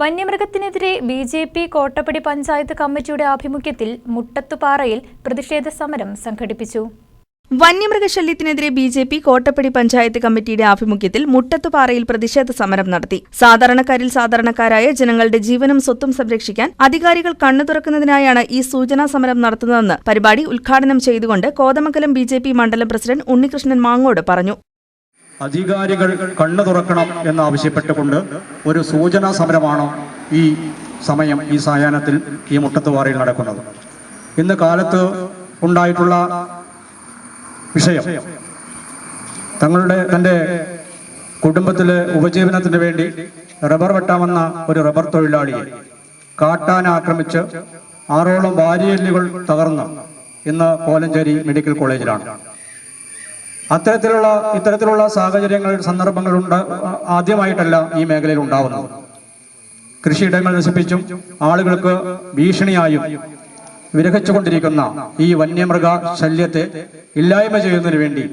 വന്യമൃഗത്തിനെതിരെ B J P Kottappady panchayat കമ്മിറ്റിയുടെ ആഭിമുഖ്യത്തിൽ മുട്ടത്തുപാറയിൽ പ്രതിഷേധ സമരം സംഘടിപ്പിച്ചു. വന്യമൃഗശല്യത്തിനെതിരെ B J P Kottappady panchayat കമ്മിറ്റിയുടെ ആഭിമുഖ്യത്തിൽ മുട്ടത്തുപാറയിൽ പ്രതിഷേധ സമരം നടത്തി. സാധാരണക്കാരിൽ സാധാരണക്കാരായ ജനങ്ങളുടെ ജീവനും സ്വത്തും സംരക്ഷിക്കാൻ അധികാരികൾ കണ്ണു തുറക്കുന്നതിനായാണ് ഈ സൂചനാ സമരം നടത്തുന്നതെന്ന് പരിപാടി ഉദ്ഘാടനം ചെയ്തുകൊണ്ട് കോതമംഗലം ബി മണ്ഡലം പ്രസിഡന്റ് ഉണ്ണികൃഷ്ണൻ മാങ്ങോട് പറഞ്ഞു. അധികാരികൾ കണ്ണു തുറക്കണം എന്നാവശ്യപ്പെട്ടുകൊണ്ട് ഒരു സൂചനാ സമരമാണ് ഈ സമയം ഈ സായാഹ്നത്തിൽ ഈ മുട്ടത്തുവാറയിൽ നടക്കുന്നത്. ഇന്ന് കാലത്ത് ഉണ്ടായിട്ടുള്ള വിഷയം തങ്ങളുടെ തന്റെ കുടുംബത്തിലെ ഉപജീവനത്തിന് വേണ്ടി റബ്ബർ വെട്ടാമെന്ന ഒരു റബ്ബർ തൊഴിലാളിയെ കാട്ടാൻ ആക്രമിച്ച് ആറോളം വാരിയല്ലുകൾ തകർന്ന് ഇന്ന് കോലഞ്ചേരി മെഡിക്കൽ കോളേജിലാണ്. അത്തരത്തിലുള്ള ഇത്തരത്തിലുള്ള സാഹചര്യങ്ങൾ സന്ദർഭങ്ങൾ ഉണ്ട് ആദ്യമായിട്ടല്ല ഈ മേഖലയിൽ ഉണ്ടാവുന്നത്. കൃഷിയിടങ്ങൾ നശിപ്പിച്ചും ആളുകൾക്ക് ഭീഷണിയായും വിരഹിച്ചുകൊണ്ടിരിക്കുന്ന ഈ വന്യമൃഗ ശല്യത്തെ ഇല്ലായ്മ ചെയ്യുന്നതിന് വേണ്ടി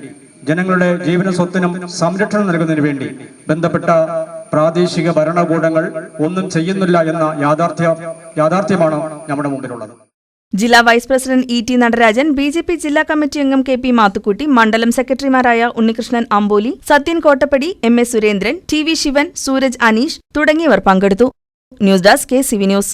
ജനങ്ങളുടെ ജീവന സ്വത്തിനും സംരക്ഷണം നൽകുന്നതിന് വേണ്ടി ബന്ധപ്പെട്ട പ്രാദേശിക ഭരണകൂടങ്ങൾ ഒന്നും ചെയ്യുന്നില്ല എന്ന യാഥാർത്ഥ്യ യാഥാർത്ഥ്യമാണ് നമ്മുടെ മുമ്പിലുള്ളത്. ജില്ലാ vice president E T Natarajan B J P ജില്ലാ കമ്മിറ്റി അംഗം കെ പി മാത്തുക്കുട്ടി മണ്ഡലം സെക്രട്ടറിമാരായ Unnikrishnan Amboli Sathyan Kottappady M A Surendran T V Sivan Sooraj Aneesh തുടങ്ങിയവർ പങ്കെടുത്തു. News desk K C V news.